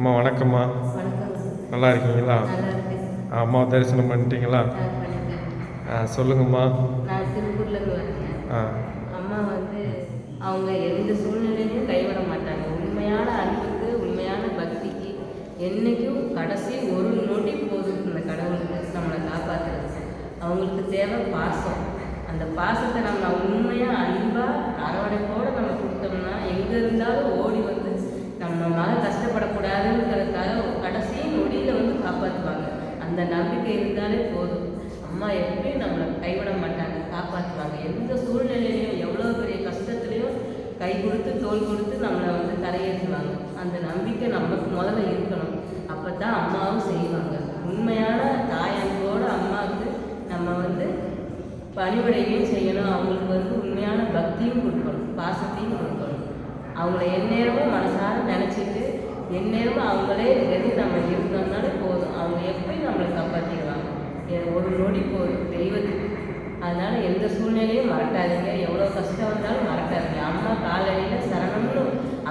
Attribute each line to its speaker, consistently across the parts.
Speaker 1: அம்மா வணக்கம்மா.
Speaker 2: வணக்கம்
Speaker 1: நல்லா இருக்கீங்களா அம்மா தரிசனம் பண்ணிட்டீங்களா? ஆ சொல்லுங்கம்மா. ஆ.
Speaker 2: அம்மா வந்து அவங்க எந்த சூழ்நிலையிலையும் கைவிட மாட்டாங்க. உண்மையான அன்புக்கு உண்மையான பக்திக்கு என்றைக்கும் கடைசி ஒரு நொடி போதும் இந்த கடவுளுக்கு நம்மளை காப்பாற்றுறது அவங்களுக்கு தேவை பாசம். அந்த பாசத்தை நம்ம உண்மையாக அன்பாக அரவணைப்போடு நம்ம கொடுத்தோம்னா எங்கே இருந்தாலும் ஓடி வந்து நம்ம மகன் கஷ்டப்படக்கூடாதுங்கிறதுக்காக கடைசி நொடியில் வந்து காப்பாற்றுவாங்க அந்த நம்பிக்கை இருந்தாலே போதும். அம்மா எப்படியும் நம்மளை கைவிட மாட்டாங்க காப்பாற்றுவாங்க எந்த சூழ்நிலையிலையும் எவ்வளோ பெரிய கஷ்டத்துலையும் கை கொடுத்து தோல் கொடுத்து நம்மளை வந்து கரையேற்றுவாங்க அந்த நம்பிக்கை நமக்கு முதல்ல இருக்கணும். அப்போ தான் அம்மாவும் செய்வாங்க. உண்மையான தாய் அன்போட அம்மாவுக்கு நம்ம வந்து பணிவிடையும் செய்யணும். அவங்களுக்கு வந்து உண்மையான பக்தியும் கொடுக்கணும். பாசத்தையும் அவங்கள எந்நேரமும் மனசார நினச்சிட்டு எந்நேரமும் அவங்களே எது நம்ம இருந்தோம்னாலே போதும். அவங்க எப்படி நம்மளை காப்பாற்றிடுவாங்க ஒரு நொடி போதும் தெய்வத்துக்கு. அதனால் எந்த சூழ்நிலையும் மறக்காதீங்க. எவ்வளோ கஷ்டம் வந்தாலும் மறக்காதீங்க. அம்மா காலடியில் சரணம்னு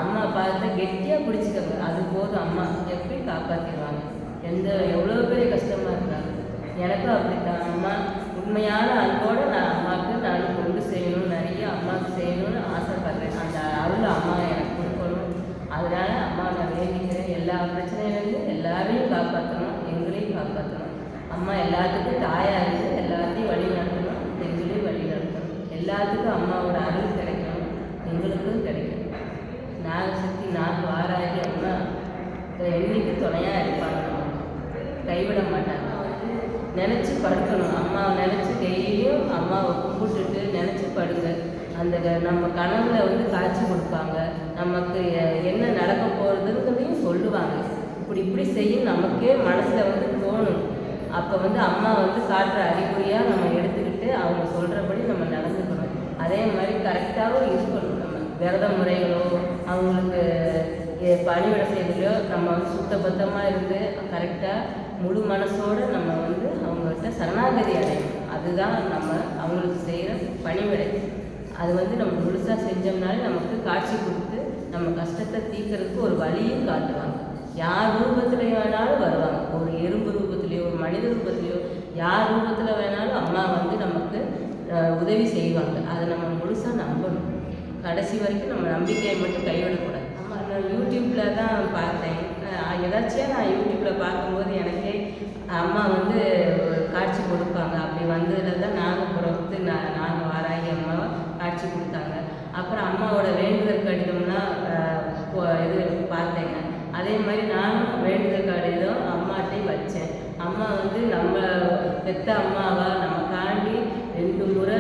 Speaker 2: அம்மா பார்த்து கெட்டியாக பிடிச்சிக்கோங்க. அது போதும் அம்மா. எப்படி காப்பாற்றிடுவாங்க எந்த எவ்வளோ பெரிய கஷ்டமாக இருந்தாலும். எனக்கும் அப்படித்தான். அம்மா உண்மையான அன்போடு நான் அம்மாவுக்கு நான் அருள் செய்யணும் நிறைய அம்மாவுக்கு செய்யணும்னு ஆசைப்படுறேன். அந்த அருள் அம்மா எனக்கு கொடுக்கணும். அதனால அம்மா நான் வேண்டிக்கிறேன். எல்லா பிரச்சனையிலேருந்து எல்லாரையும் காப்பாற்றணும் எங்களையும் காப்பாற்றணும் அம்மா எல்லாத்துக்கும் தாயாக இருந்து எல்லாத்தையும் வழி நடத்தணும். எங்களையும் வழி நடத்தணும். எல்லாத்துக்கும் அம்மாவோட அருள் கிடைக்கணும். எங்களுக்கும் கிடைக்கணும். நாலு சக்தி நாலு வாராகி அம்மா என்னைக்கு துணையாக இருப்பாங்க கைவிட மாட்டாங்க. நினச்சி படுக்கணும். அம்மாவை நினச்சி டெய்லியும் அம்மாவை கும்பிட்டுட்டு அந்த க- நம்ம கனவுல வந்து காட்சி கொடுப்பாங்க. நமக்கு என்ன நடக்க போகிறதுங்கிறதையும் சொல்லுவாங்க. இப்படி இப்படி செய்யும் நமக்கே மனசில் வந்து தோணும். அப்போ வந்து அம்மா வந்து காட்டுற அறிகுறியாக நம்ம எடுத்துக்கிட்டு அவங்க சொல்கிறபடி நம்ம நடந்துக்கணும். அதே மாதிரி கரெக்டாகவும் இருக்கணும். நம்ம விரத முறைகளோ அவங்களுக்கு பணிவிட செய்திகளோ நம்ம வந்து சுத்தபத்தமாக இருந்து கரெக்டாக முழு மனசோடு நம்ம வந்து அவங்கள்ட்ட சரணாகதி அடையணும். அதுதான் நம்ம அவங்களுக்கு செய்கிற பணிவிடை. அது வந்து நம்ம முழுசாக செஞ்சோம்னாலே நமக்கு காட்சி கொடுத்து நம்ம கஷ்டத்தை தீர்க்கறதுக்கு ஒரு வழியும் காட்டுவாங்க. யார் ரூபத்தில் வேணாலும் வருவாங்க. ஒரு எறும்பு ரூபத்திலையோ ஒரு மனித ரூபத்திலையோ யார் ரூபத்தில் வேணாலும் அம்மா வந்து நமக்கு உதவி செய்வாங்க. அதை நம்ம முழுசாக நம்பணும். கடைசி வரைக்கும் நம்ம நம்பிக்கையை மட்டும் கைவிடக்கூடாது. ஆமாம் நான் யூடியூப்பில் தான் பார்த்தேன். அஹ் எதாச்சியாக நான் யூடியூப்பில் பார்க்கும்போது எனக்கே அம்மா வந்து காட்சி கொடுப்பாங்க. அப்படி வந்ததில் தான் நாங்கள் பிறந்து நான் நாங்கள் காட்சி கொடுத்தாங்க. அப்புறம் அம்மாவோட வேண்டுதல் கடிதம்லாம் இது பார்த்தேங்க. அதே மாதிரி நானும் வேண்டுதல் கடிதம் அம்மாட்டையும் வச்சேன். அம்மா வந்து நம்ம பெத்த அம்மாவா நமக்காண்டி ரெண்டு முறை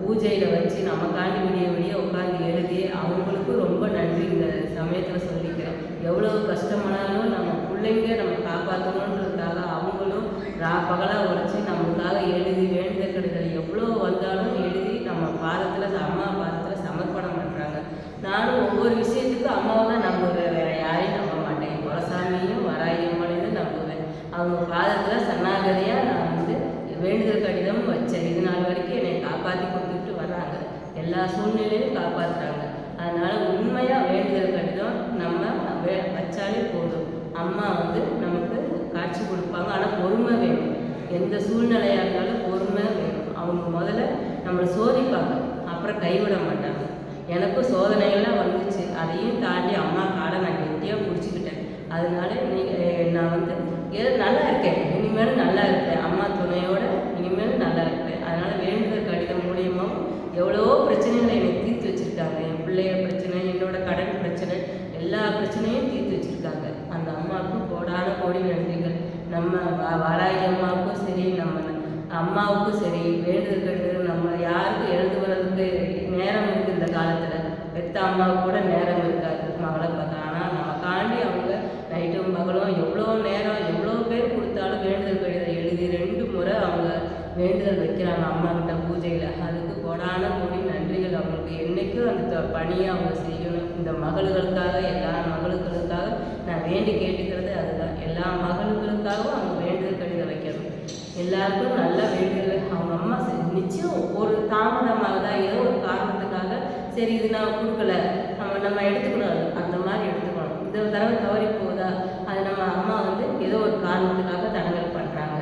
Speaker 2: பூஜையில் வச்சு நமக்காண்டி விடிய விடிய உட்காந்து எழுதி அவங்களுக்கும் ரொம்ப நன்றி இந்த சமயத்தில் சொல்லிக்கிறேன். எவ்வளோ கஷ்டமானாலும் நம்ம பிள்ளைங்க நம்ம காப்பாற்றணுன்றதுக்காக அவங்களும் ரா பகலாக உழைச்சி நம்மளுக்காக எழுதி வேண்டுதல் கடிதம் எவ்வளோ வந்தாலும் நம்ம பாதத்தில் அம்மா பாதத்தில் சமர்ப்பணம் பண்ணுறாங்க நானும் ஒவ்வொரு விஷயத்துக்கும் அம்மாவை தான் நம்புவேன். வேற யாரையும் நம்ப மாட்டேன். குலசாமியும் வராயம்மனையும் நம்புவேன். அவங்க பாதத்தில் சன்னாகதியாக நான் வந்து வேண்டுதல் கடிதம் வச்சேன். இது நாள் வரைக்கும் என்னை காப்பாற்றி கொடுத்துட்டு வர்றாங்க. எல்லா சூழ்நிலையும் காப்பாற்றுறாங்க அதனால் உண்மையாக வேண்டுதல் கடிதம் நம்ம வே வச்சாலே போதும். அம்மா வந்து நமக்கு காட்சி கொடுப்பாங்க. ஆனால் பொறுமை வேணும். எந்த சூழ்நிலையாக இருந்தாலும் பொறுமை வேணும். அவங்க முதல்ல நம்மளை சோதிப்பாங்க. அப்புறம் கைவிட மாட்டாங்க. எனக்கும் சோதனைகள்லாம் வந்துச்சு. அதையும் தாண்டி அம்மா காலை நான் கெட்டியாக பிடிச்சிக்கிட்டேன் அதனால நீ நான் வந்து ஏதோ நல்லா இருக்கேன். இனிமேலும் நல்லா இருக்கேன் அம்மா துணையோட இனிமேலும் நல்லா இருப்பேன் அதனால வேண்டுதல் கடிதம் மூலியமாகவும் எவ்வளவோ பிரச்சனைகளை எனக்கு தீர்த்து வச்சிருக்காங்க என் பிள்ளைய பிரச்சனை என்னோட கடன் பிரச்சனை எல்லா பிரச்சனையும் தீர்த்து வச்சிருக்காங்க அந்த அம்மாவுக்கு கோடான கோடி நன்றிகள் நம்ம வா- வாராகி அம்மாவுக்கும் சரி நம்ம அம்மாவுக்கும் சரி வேண்டுதல் கடிதம் நம்ம யாருக்கும் எழுதுவதற்கு நேரம் இருக்குது இந்த காலத்தில் பெத்த அம்மாவுக்கு கூட நேரம் இருக்காது மகளை பார்த்தா ஆனால் நமக்காண்டி அவங்க நைட்டும் மகளும் எவ்வளோ நேரம் எவ்வளோ பேர் கொடுத்தாலும் வேண்டுதல் கடிதம் எழுதி ரெண்டு முறை அவங்க வேண்டுதல் வைக்கிறாங்க அம்மா கிட்ட பூஜையில். அதுக்கு கொடான கோடி நன்றிகள் அவங்களுக்கு. என்றைக்கும் அந்த பணியை அவங்க செய்யணும். இந்த மகள்களுக்காக எல்லா மகளுக்களுக்காக நான் வேண்டி கேட்டுக்கிறது அதுதான். எல்லா மகளுக்களுக்காகவும் அவங்க வேண்டுதல் கடிதம் வைக்கணும். எல்லாருக்கும் நல்லா வேண்டுதல். அவங்க அம்மா நிச்சயம் ஒரு தாமதமாகுதா ஏதோ ஒரு சரி இது நான் கொடுக்கல. நம்ம நம்ம எடுத்துக்கணும். அந்த மாதிரி எடுத்துக்கணும். இந்த தடவை தவறி போகுதா? அதை நம்ம அம்மா வந்து ஏதோ ஒரு காரணத்துக்காக தடங்கல் பண்ணுறாங்க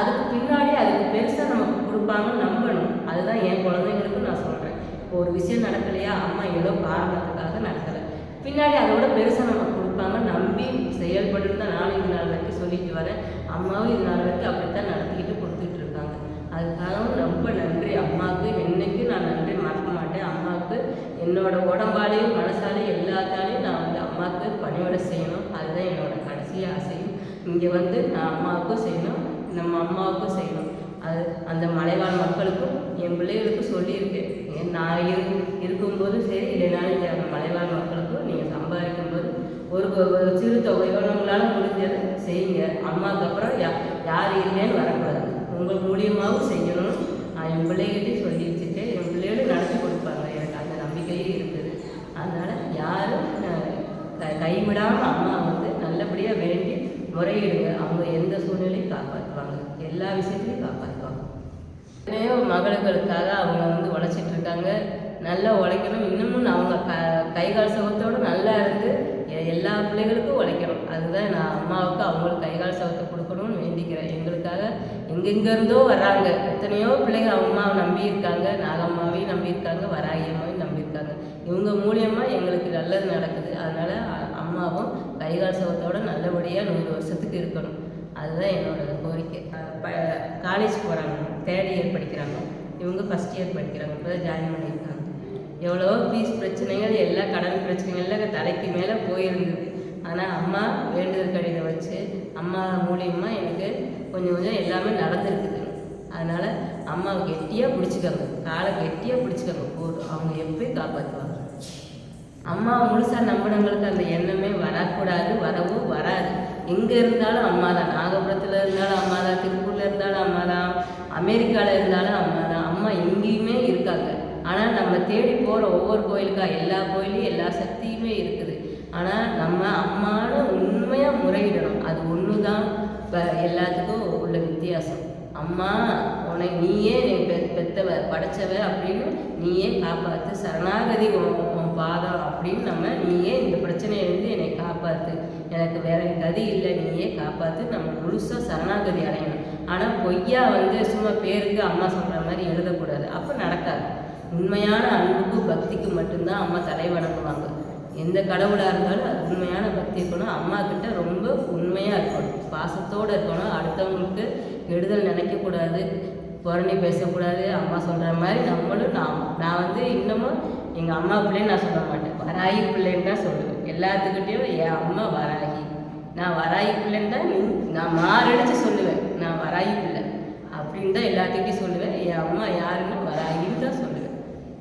Speaker 2: அதுக்கு பின்னாடி அதுக்கு பெருசாக நமக்கு கொடுப்பாங்கன்னு நம்பணும். அதுதான் என் குழந்தைங்களுக்கும் நான் சொல்கிறேன் இப்போ ஒரு விஷயம் நடக்கலையா? அம்மா ஏதோ காரணத்துக்காக நடக்கலை. பின்னாடி அதோட பெருசாக நமக்கு கொடுப்பாங்க. நம்பி செயல்பட்டு தான் நானும் இது நாள் வரைக்கும் சொல்லிட்டு வரேன். அம்மாவும் இது நாள் வரைக்கும் அப்படித்தான் நடத்திக்கிட்டு கொடுத்துட்டு இருக்காங்க அதுக்காக ரொம்ப நன்றி அம்மாவுக்கு என்னைக்கும் நான் நன்றி மறக்க மாட்டேன் அம்மாவுக்கு என்னோட உடம்பாலையும் மனசாலையும் எல்லாத்தாலையும் நான் வந்து அம்மாவுக்கு பணியோட செய்யணும். அதுதான் என்னோட கடைசி ஆசையும். இங்கே வந்து நான் அம்மாவுக்கும் செய்யணும் நம்ம அம்மாவுக்கும் செய்யணும். அது அந்த மலைவாழ் மக்களுக்கும் என் பிள்ளைகளுக்கும் சொல்லியிருக்கேன் நான் இரு இருக்கும்போதும் சரி இல்லைனாலும் இந்த அந்த மலைவாழ் மக்களுக்கும் நீங்கள் சம்பாதிக்கும் போது ஒரு ஒரு சிறு தொகையோ உங்களால் முடிஞ்சதை செய்யுங்க. அம்மாவுக்கு அப்புறம் யா யார் இல்லைன்னு வரக்கூடாது. உங்கள் மூலியமாகவும் செய்யணும். நான் என் பிள்ளைகிட்டே சொல்லி வச்சுட்டு என் பிள்ளைகளும் நடத்தி கொடுப்பாங்க எனக்கு அந்த நம்பிக்கையும் இருக்குது அதனால் யாரும் கைவிடாமல் அம்மா வந்து நல்லபடியாக வேண்டி முறையிடுங்க. அவங்க எந்த சூழ்நிலையும் காப்பாற்றுவாங்க எல்லா விஷயத்துலையும் காப்பாற்றுவாங்க எத்தனையோ மகளுக்களுக்காக அவங்க வந்து உழைச்சிட்டு இருக்காங்க. நல்லா உழைக்கணும். இன்னமும் அவங்க க கை கால் சவத்தோடு நல்லா இருந்து எ- எல்லா பிள்ளைகளுக்கும் உழைக்கணும். அதுதான் நான் அம்மாவுக்கு அவங்களுக்கு கை கால் சவத்தை கொடுக்கணும்னு வேண்டிக்கிறேன். எங்களுக்காக எங்கெங்கேருந்தோ வர்றாங்க. எத்தனையோ பிள்ளைங்க அம்மாவை நம்பி இருக்காங்க. நாகம்மாவையும் நம்பி இருக்காங்க வராகி அம்மாவையும் நம்பி இருக்காங்க இவங்க மூலியமாக எங்களுக்கு நல்லது நடக்குது. அதனால் அம்மாவும் கைகால் கால் நல்லபடியாக நூறு வருஷத்துக்கு இருக்கணும். அதுதான் என்னோட கோரிக்கை. காலேஜ் போகிறாங்க தேர்ட் இயர் படிக்கிறாங்க. இவங்க ஃபஸ்ட் இயர் படிக்கிறாங்க. இப்போ தான் ஜாயின் பண்ணியிருக்காங்க. எவ்வளோ ஃபீஸ் பிரச்சனைகள் எல்லா கடன் பிரச்சனைகள்லாம் தலைக்கு மேலே போயிருந்தது. ஆனால் அம்மா வேண்டுதல் கடிதம் வச்சு அம்மா மூலியமாக எனக்கு கொஞ்சம் கொஞ்சம் எல்லாமே நடந்திருக்குது. அதனால் அம்மாவை கெட்டியாக பிடிச்சிக்கோங்க. காலை கெட்டியாக பிடிச்சிக்கோங்க. போதும். அவங்க எப்படி காப்பாற்றுவாங்க அம்மா முழுசாக நம்பினவங்களுக்கு அந்த எண்ணமே வரக்கூடாது வரவும் வராது. எங்கே இருந்தாலும் அம்மா தான். நாகபுரத்தில் இருந்தாலும் அம்மா தான் திருப்பூரில் இருந்தாலும் அம்மா தான் அமெரிக்காவில் இருந்தாலும் அம்மா தான். அம்மா எங்கேயுமே இருக்காங்க. ஆனால் நம்ம தேடி போகிற ஒவ்வொரு கோயிலுக்கா எல்லா கோயிலையும் எல்லா சக்தியுமே இருக்குது. ஆனால் நம்ம அம்மானு உண்மையாக முறையிடணும். அது ஒன்று தான் இப்போ எல்லாத்துக்கும் உள்ள வித்தியாசம். அம்மா உனக்கு நீயே பெ பெத்தவ படைச்சவ அப்படின்னு நீயே காப்பாற்று சரணாகதி பாதம் அப்படின்னு நம்ம நீயே இந்த பிரச்சனையிலேருந்து என்னை காப்பாற்று எனக்கு வேற கதி இல்லை நீயே காப்பாற்று நம்ம முழுசாக சரணாகதி அடையணும். ஆனால் பொய்யா வந்து சும்மா பேருக்கு அம்மா சொல்கிற மாதிரி எழுதக்கூடாது. அப்போ நடக்காது. உண்மையான அன்புக்கு பக்திக்கு மட்டும்தான் அம்மா தலை வணங்குவாங்க. எந்த கடவுளாக இருந்தாலும் அது உண்மையான பக்தி இருக்கணும். அம்மா கிட்ட ரொம்ப உண்மையாக இருக்கணும். பாசத்தோடு இருக்கணும். அடுத்தவங்களுக்கு கெடுதல் நினைக்கக்கூடாது. புரணி பேசக்கூடாது அம்மா சொல்கிற மாதிரி நம்மளும் நான் நான் வந்து இன்னமும் எங்கள் அம்மா பிள்ளைன்னு நான் சொல்ல மாட்டேன். வராகி பிள்ளைன்னு தான் சொல்லுவேன். எல்லாத்துக்கிட்டேயும் என் அம்மா வராகி. நான் வராகி பிள்ளைன்னு தான் நான் மாரடிச்சு சொல்லுவேன். நான் வராகி பிள்ளை அப்படின்னு தான் எல்லாத்துக்கிட்டையும் சொல்லுவேன். என் அம்மா யாருன்னு வராகின்னு தான் சொல்லுவேன்.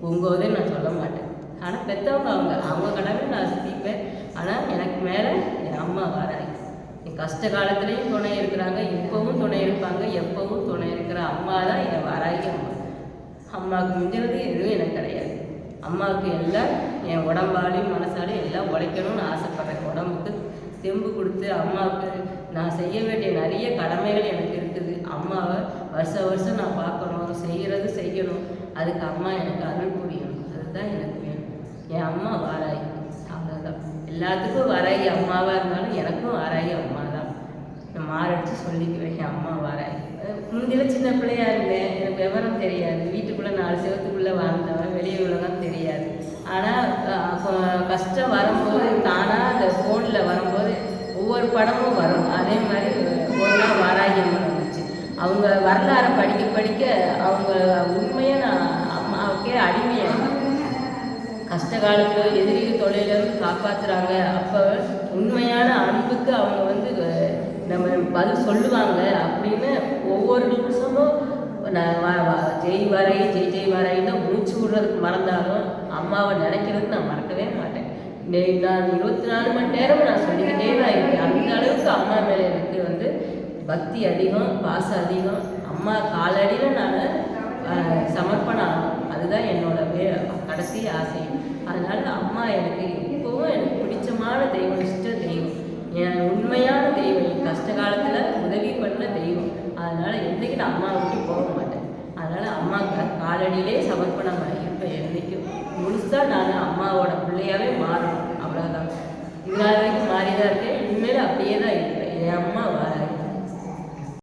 Speaker 2: உங்கோதே நான் சொல்ல மாட்டேன். ஆனால் பெற்றவங்க அவங்க அவங்க கடமை நான் சிரிப்பேன் ஆனால் எனக்கு மேலே என் அம்மா வராகி. கஷ்ட காலத்துலேயும் துணை இருக்கிறாங்க இப்போவும் துணை இருப்பாங்க எப்போவும் துணை இருக்கிற அம்மா தான் என் வராகி அம்மா அம்மாவுக்கு மிஞ்சினது எதுவும் எனக்கு கிடையாது. அம்மாவுக்கு எல்லாம் என் உடம்பாலையும் மனசாலையும் எல்லாம் உழைக்கணும்னு ஆசைப்பட்றேன். உடம்புக்கு தெம்பு கொடுத்து அம்மாவுக்கு நான் செய்ய வேண்டிய நிறைய கடமைகள் எனக்கு இருக்குது. அம்மாவை வருஷ வருஷம் நான் பார்க்கணும் செய்கிறது செய்யணும். அதுக்கு அம்மா எனக்கு அருள் புரியணும். அதுதான் எனக்கு வேணும். என் அம்மா வாராய் அவ்வளோதான் எல்லாத்துக்கும் வாராகி அம்மாவாக இருந்தாலும் எனக்கும் வாராகி அம்மா. நான் மாரடிச்சு சொல்லிக்குவேன் என் அம்மா வரேன் முந்தியில் சின்ன பிள்ளையா இருந்தேன். எனக்கு விவரம் தெரியாது. வீட்டுக்குள்ளே நாலு செவத்துக்குள்ளே வாழ்ந்தவன் வெளியே உள்ளதான் தெரியாது. ஆனால் கஷ்டம் வரும்போது தானாக அந்த ஃபோனில் வரும்போது ஒவ்வொரு படமும் வரும். அதே மாதிரி ஒன்றா வாராகி வந்துச்சு. அவங்க வரலாறை படிக்க படிக்க அவங்க உண்மையாக நான் அம்மாவுக்கே அடிமையாக கஷ்ட காலத்தில் எதிரிகள் தொலைலேருந்து காப்பாற்றுறாங்க அப்போ உண்மையான அன்புக்கு அவங்க வந்து நம்ம பதில் சொல்லுவாங்க அப்படின்னு ஒவ்வொரு நிமிஷமும் நான் ஜெய் வரை ஜெய் ஜெய் வரைன்னு தான் மூச்சு விடுறதுக்கு மறந்தாலும் அம்மாவை நினைக்கிறதுக்கு நான் மறக்கவே மாட்டேன். நான் இருபத்தி நாலு மணி நேரமும் நான் சொல்லிக்கிட்டே தான் இருக்கேன். அந்த அளவுக்கு அம்மா மேலே எனக்கு வந்து பக்தி அதிகம் பாசம் அதிகம். அம்மா காலடியில் நான் சமர்ப்பணம் ஆகணும் அதுதான் என்னோட வே கடைசி ஆசை. அதனால அம்மா எனக்கு இப்போவும் எனக்கு பிடிச்சமான தெய்வம் இஷ்ட தெய்வம். விட்டு அம்மாவை விட்டு போக மாட்டேன். அதனால அம்மாவுக்கு காலடியிலே சமர்ப்பணமாக இருப்பேன் என்றைக்கும் முழுசாக நான் அம்மாவோட பிள்ளையாவே மாறணும். அவ்வளோதான் இதனால் வரைக்கும் மாறி தான் இருக்கேன். இனிமேல் அப்படியே தான் இருப்பேன். என் அம்மா